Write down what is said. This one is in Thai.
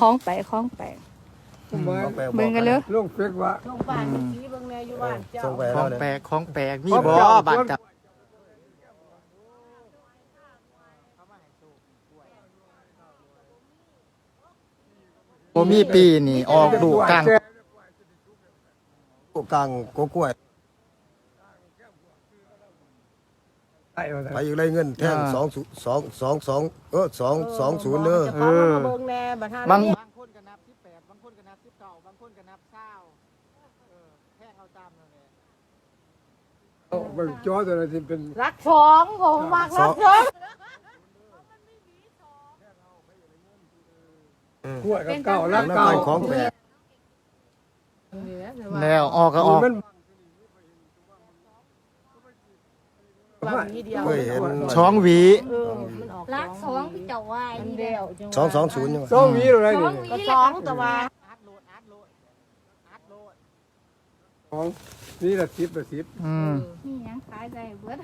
คล้องไปคล้องไปผมว่าของแปลกเบิ่งกันเลยลูกเฟกว่าลงบ้านเมื่อกี้เบิ่งแน่อยู่บ้านเจ้าส่งไปขอแล้วงเนี่ยแปลกของแปลกมีของบ่เจ้าบาดจับบ่มีปีนี่ออกลูกกลางกกลางกกล้วย ไอ้ว่าไปอีกไรเงินแท่งสองสองสองสองเออสองสองศูนย์เด้อ เออ เบิ่งแน่บัดท่าบางนี้บางคนก็นับ18บางคนก็นับ19บางคนก็นับ20เออแพงเอาตามนั่นแหละ เอาเบิ่งจอตัวนั้นที่เป็นรักสองผมมากรักสองกล้วยกับเก่ารักแล้วเก่าก็ของแปลกแล้วออกก็ออกมัน บางทีเดียวเคยเห็นช่องหวีเออมันออกรักสองเจ้าว่ามันนี่เดีเด้ยวจัสองสองศูนย์ยังสองหวีอะไรนี่ก็สองแต่ว่าอัดโหลดอัดโหลดอัดโหลดสองนี่ละสิบละสิบอืมนี่ยังขายได้เบิด